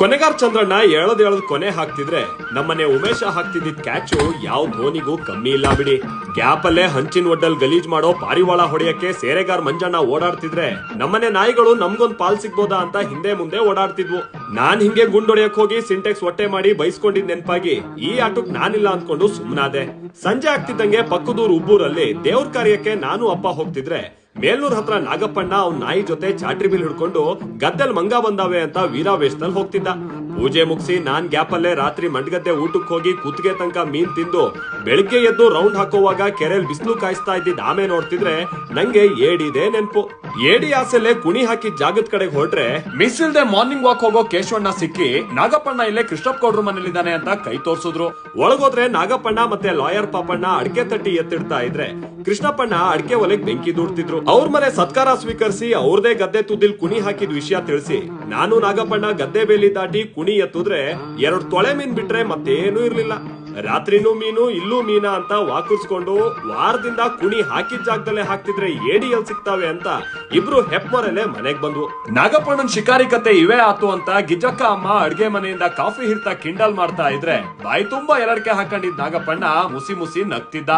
ಕೊನೆಗಾರ್ ಚಂದ್ರಣ್ಣ ಎಳದ್ ಎಳದ್ ಕೊನೆ ಹಾಕ್ತಿದ್ರೆ ನಮ್ಮನೆ ಉಮೇಶ ಹಾಕ್ತಿದ್ದಿದ್ ಕ್ಯಾಚು ಯಾವ ಧೋನಿಗೂ ಕಮ್ಮಿ ಇಲ್ಲ ಬಿಡಿ. ಗ್ಯಾಪ್ ಅಲ್ಲೇ ಹಂಚಿನ ಒಡ್ಡಲ್ ಗಲೀಜ್ ಮಾಡೋ ಪಾರಿವಾಳ ಹೊಡೆಯಕ್ಕೆ ಸೇರೆಗಾರ್ ಮಂಜಣ್ಣ ಓಡಾಡ್ತಿದ್ರೆ ನಮ್ಮನೆ ನಾಯಿಗಳು ನಮ್ಗೊಂದ್ ಪಾಲ್ ಸಿಗ್ಬೋದಾ ಅಂತ ಹಿಂದೆ ಮುಂದೆ ಓಡಾಡ್ತಿದ್ವು. ನಾನ್ ಹಿಂಗೆ ಗುಂಡೊಡೆಯಕ್ ಹೋಗಿ ಸಿಂಟೆಕ್ಸ್ ಹೊಟ್ಟೆ ಮಾಡಿ ಬೈಸ್ಕೊಂಡಿದ್ ನೆನ್ಪಾಗಿ ಈ ಆಟಕ್ ನಾನಿಲ್ಲ ಅನ್ಕೊಂಡು ಸುಮ್ನಾದೆ. ಸಂಜೆ ಆಗ್ತಿದ್ದಂಗೆ ಪಕ್ಕದೂರ್ ಉಬ್ಬೂರಲ್ಲಿ ದೇವ್ರ ಕಾರ್ಯಕ್ಕೆ ನಾನು ಅಪ್ಪ ಹೋಗ್ತಿದ್ರೆ ಮೇಲ್ನೂರ್ ಹತ್ರ ನಾಗಪ್ಪಣ್ಣ ಅವ್ನ ನಾಯಿ ಜೊತೆ ಚಾಟ್ರಿ ಬಿಲ್ ಹಿಡ್ಕೊಂಡು ಗದ್ದೆಲ್ ಮಂಗ ಬಂದಾವೆ ಅಂತ ವೀರಾವೇಶದಲ್ಲಿ ಹೋಗ್ತಿದ್ದ. ಪೂಜೆ ಮುಗಿಸಿ ನಾನ್ ಗ್ಯಾಪ್ ಅಲ್ಲೇ ರಾತ್ರಿ ಮಂಡಗದ್ದೆ ಊಟಕ್ಕೆ ಹೋಗಿ ಕುತ್ತಿಗೆ ತನಕ ಮೀನ್ ತಿಂದು ಬೆಳಿಗ್ಗೆ ಎದ್ದು ರೌಂಡ್ ಹಾಕೋವಾಗ ಕೆರೆಯಲ್ಲಿ ಬಿಸಿಲು ಕಾಯಿಸ್ತಾ ಇದ್ದಿದ್ದ ಆಮೆ ನೋಡ್ತಿದ್ರೆ ನಂಗೆ ಏಡಿದೆ ನೆನ್ಪು. ಏಡಿ ಆಸೆಲೆ ಕುಣಿ ಹಾಕಿ ಜಾಗದ ಕಡೆಗೆ ಹೊರಟ್ರೆ ಮಿಸ್ ಇಲ್ದೆ ಮಾರ್ನಿಂಗ್ ವಾಕ್ ಹೋಗೋ ಕೇಶವಣ್ಣ ಸಿಕ್ಕಿ ನಾಗಪ್ಪಣ್ಣ ಇಲ್ಲೇ ಕೃಷ್ಣಪ್ಪ ಗೌಡ್ರ ಮನೇಲಿದ್ದಾನೆ ಅಂತ ಕೈ ತೋರ್ಸಿದ್ರು. ಒಳಗೋದ್ರೆ ನಾಗಪ್ಪಣ್ಣ ಮತ್ತೆ ಲಾಯರ್ ಪಾಪಣ್ಣ ಅಡಿಕೆ ತಟ್ಟಿ ಎತ್ತಿಡ್ತಾ ಇದ್ರೆ ಕೃಷ್ಣಪ್ಪಣ್ಣ ಅಡಿಕೆ ಒಲೆಗ್ ಬೆಂಕಿ ದೂಡ್ತಿದ್ರು. ಅವ್ರ ಮನೆ ಸತ್ಕಾರ ಸ್ವೀಕರಿಸಿ ಅವ್ರದೇ ಗದ್ದೆ ತುದಿಲ್ ಕುಣಿ ಹಾಕಿದ ವಿಷಯ ತಿಳಿಸಿ ನಾನು ನಾಗಪ್ಪಣ್ಣ ಗದ್ದೆ ಬೇಲಿ ದಾಟಿ ಕುಣಿ ಎತ್ತಿದ್ರೆ ಎರಡು ತೊಳೆ ಮೀನ್ ಬಿಟ್ರೆ ಮತ್ತೇನೂ ಇರ್ಲಿಲ್ಲ. ರಾತ್ರಿನೂ ಮೀನು, ಇಲ್ಲೂ ಮೀನಾ ಅಂತ ವಾಕರಿಸ್ಕೊಂಡು ವಾರದಿಂದ ಕುಣಿ ಹಾಕಿದ ಜಾಗದಲ್ಲೇ ಹಾಕ್ತಿದ್ರೆ ಏಡಿ ಎಲ್ ಸಿಗ್ತಾವೆ ಅಂತ ಇಬ್ರು ಹೆಪ್ಮರಲ್ಲೇ ಮನೆಗ್ ಬಂದ್ವು ನಾಗಪ್ಪಣ್ಣನ್ ಶಿಕಾರಿ ಕತೆ ಇವೇ ಆತು ಅಂತ ಗಿಜಕ್ಕ ಅಮ್ಮ ಅಡ್ಗೆ ಮನೆಯಿಂದ ಕಾಫಿ ಹಿಡ್ತಾ ಕಿಂಡಲ್ ಮಾಡ್ತಾ ಇದ್ರೆ ಬಾಯಿ ತುಂಬಾ ಎರಡಕ್ಕೆ ಹಾಕೊಂಡಿದ್ದ ನಾಗಪ್ಪಣ್ಣ ಮುಸಿ ಮುಸಿ ನಗ್ತಿದ್ದ.